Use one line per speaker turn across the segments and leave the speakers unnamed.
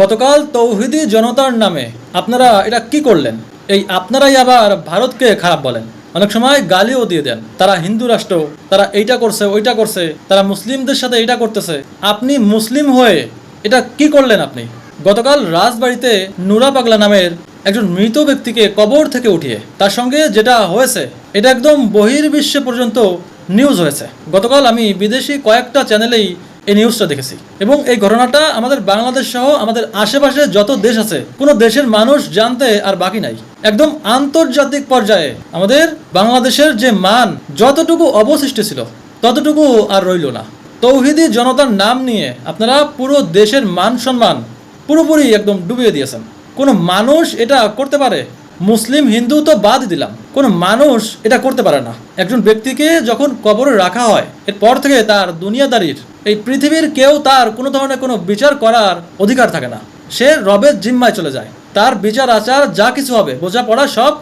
গতকাল তৌহিদি জনতার নামে আপনারা এটা কি করলেন? এই আপনারাই আবার ভারতকে খারাপ বলেন। অনেক সময় গালিও দিয়ে দেন। তারা হিন্দু রাষ্ট্র, তারা এইটা করছে, ওইটা করছে, তারা মুসলিমদের সাথে এইটা করতেছে। আপনি মুসলিম হয়ে এটা কি করলেন আপনি? গতকাল রাজবাড়িতে নুরা পাগলা নামের একজন মৃত ব্যক্তিকে কবর থেকে উঠিয়ে, তার সঙ্গে যেটা হয়েছে, এটা একদম বহির্বিশ্বে পর্যন্ত নিউজ হয়েছে। গতকাল আমি বিদেশি কয়েকটা চ্যানেলেই এই নিউজটা দেখেছি। এবং এই ঘটনাটা আমাদের বাংলাদেশ সহ আমাদের আশেপাশে যত দেশ আছে, কোনো দেশের মানুষ জানতে আর বাকি নাই। একদম আন্তর্জাতিক পর্যায়ে আমাদের বাংলাদেশের যে মান যতটুকু অবশিষ্ট ছিল, ততটুকু আর রইল না। তৌহিদি জনতার নাম নিয়ে আপনারা পুরো দেশের মান সম্মান পুরোপুরি একদম ডুবিয়ে দিয়েছেন। কোনো মানুষ এটা করতে পারে? মুসলিম, হিন্দু তো বাদ দিলাম। কোনো মানুষ এটা করতে পারে না। একজন ব্যক্তিকে যখন কবরে রাখা হয়, এরপর থেকে তার দুনিয়াদারির এই পৃথিবীর কেউ তার কোনো ধরনের কোনো বিচার করার অধিকার থাকে না। সে রবের জিম্মায় চলে যায়। তার বিচার, আচার, যা কিছু হবে, বোঝাপড়া সব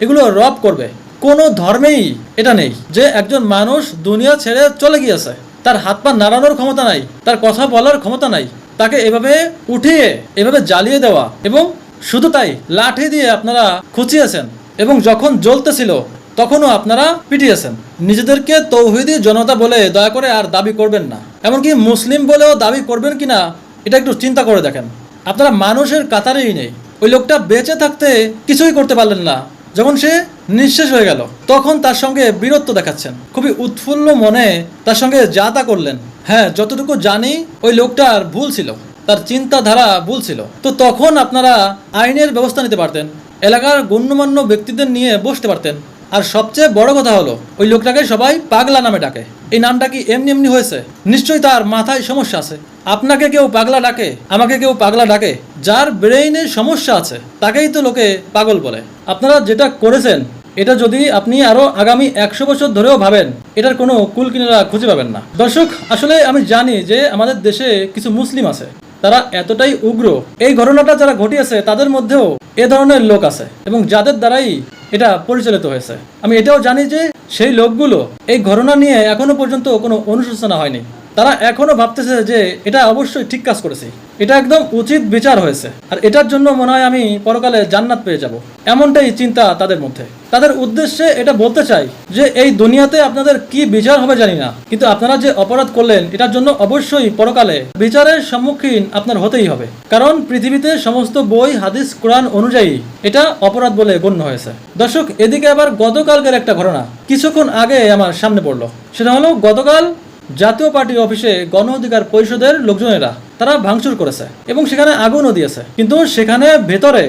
এগুলো রব করবে। কোনো ধর্মেই এটা নেই যে একজন মানুষ দুনিয়া ছেড়ে চলে গিয়েছে। তার হাত পা নাড়ানোর ক্ষমতা নাই, তার কথা বলার ক্ষমতা নাই। তাকে এভাবে উঠিয়ে, এভাবে জ্বালিয়ে দেওয়া এবং শুধু তাই লাঠি দিয়ে আপনারা খুঁচিয়েছেন এবং যখন জ্বলতেছিল তখনও আপনারা পিটিয়েছেন। নিজেদেরকে তৌহিদি জনতা বলে দয়া করে আর দাবি করবেন না। এমনকি মুসলিম বলেও দাবি করবেন কিনা, এটা একটু চিন্তা করে দেখেন। আপনারা মানুষের কাতারেই নেই। ওই লোকটা বেঁচে থাকতে কিছুই করতে পারলেন না। যখন সে নিঃশেষ হয়ে গেল, তখন তার সঙ্গে বীরত্ব দেখাচ্ছেন। খুবই উৎফুল্ল মনে তার সঙ্গে যা তা করলেন। হ্যাঁ যতটুকু জানি, ওই লোকটার ভুল ছিল। তার চিন্তাধারা ভুল ছিল। তো তখন আপনারা আইনের ব্যবস্থা নিতে পারতেন, এলাকার গণ্যমান্য ব্যক্তিদের নিয়ে বসতে পারতেন। আর সবচেয়ে বড় কথা হলো, ওই লোকটাকে সবাই পাগলা নামে ডাকে। এই নামটা কি এমনি এমনি হয়েছে? নিশ্চয়ই তার মাথায় সমস্যা আছে। আপনাকে কেউ পাগলা ডাকে, আমাকে কেউ পাগলা ডাকে, যার ব্রেইনে সমস্যা আছে, তাকেই তো লোকে পাগল বলে। আপনারা যেটা করেছেন, এটা যদি আপনি আরও আগামী একশো বছর ধরেও ভাবেন, এটার কোনো কুল কিনারা খুঁজে পাবেন না। দর্শক, আসলে আমি জানি যে আমাদের দেশে কিছু মুসলিম আছে। তারা এতটাই উগ্র। এই ঘটনাটা যারা ঘটিয়েছে, তাদের মধ্যেও এ ধরনের লোক আছে। এবং যাদের দ্বারাই এটা পরিচালিত হয়েছে। আমি এটাও জানি যে সেই লোকগুলো এই ঘটনা নিয়ে এখনও পর্যন্ত কোনো অনুশোচনা হয়নি। তারা এখনও ভাবতেছে যে এটা অবশ্যই ঠিক কাজ করেছি। এটা একদম উচিত বিচার হয়েছে। আর এটার জন্য মনে হয় আমি পরকালে জান্নাত পেয়ে যাব। এমনটাই চিন্তা তাদের মধ্যে। তাদের উদ্দেশ্যে এটা বলতে চাই যে এই দুনিয়াতে আপনাদের কি বিচার হবে জানি না। কিন্তু আপনারা যে অপরাধ করলেন, এটার জন্য অবশ্যই পরকালে বিচারের সম্মুখীন আপনার হতেই হবে। কারণ পৃথিবীতে সমস্ত বই, হাদিস, কোরআন অনুযায়ী এটা অপরাধ বলে গণ্য হয়েছে। দর্শক, এদিকে আবার গতকালকের একটা ঘটনা। কিছুক্ষণ আগে আমার সামনে পড়ল। সেটা হলো গতকাল জাতীয় পার্টি অফিসে গণ অধিকার পরিষদের লোকজনেরা তারা ভাঙচুর করেছে এবং সেখানে আগুনও দিয়েছে। কিন্তু সেখানে ভেতরে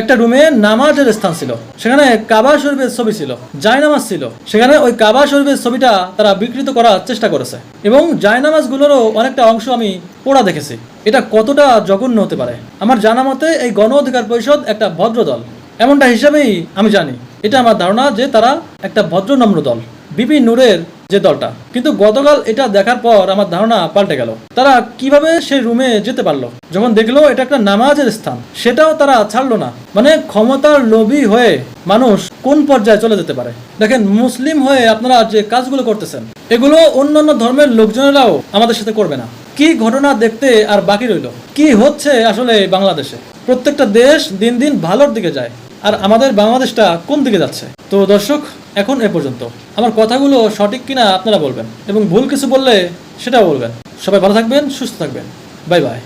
একটা রুমে নামাজের স্থান ছিল। সেখানে কাবা শরীফের ছবি ছিল, জায়নামাজ ছিল। সেখানে ওই কাবা শরীফের ছবিটা তারা বিকৃত করার চেষ্টা করেছে। এবং জায়নামাজগুলোরও অনেকটা অংশ আমি পোড়া দেখেছি। এটা কতটা জঘন্য হতে পারে? আমার জানা মতে এই গণ অধিকার পরিষদ একটা ভদ্র দল এমনটা হিসাবেই আমি জানি। এটা আমার ধারণা যে তারা একটা ভদ্র নম্র দল। বিপি নূরের যে দলটা। কিন্তু গতকাল এটা দেখার পর আমার ধারণা পাল্টে গেল। তারা কীভাবে সেই রুমে যেতে পারল? যখন দেখল এটা একটা নামাজের স্থান, সেটাও তারা ছাড়লো না। মানে ক্ষমতার লোভী হয়ে মানুষ কোন পর্যায়ে চলে যেতে পারে? দেখেন, মুসলিম হয়ে আপনারা যে কাজগুলো করতেছেন, এগুলো অন্যান্য ধর্মের লোকজনেরাও আমাদের সাথে করবে না। কি ঘটনা দেখতে আর বাকি রইল? কি হচ্ছে আসলে বাংলাদেশে? প্রত্যেকটা দেশ দিন দিন ভালোর দিকে যায়। আর আমাদের বাংলাদেশটা কোন দিকে যাচ্ছে? তো দর্শক এখন এ পর্যন্ত। আমার কথাগুলো সঠিক কিনা আপনারা বলবেন এবং ভুল কিছু বললে সেটাও বলবেন। সবাই ভালো থাকবেন, সুস্থ থাকবেন। Bye bye.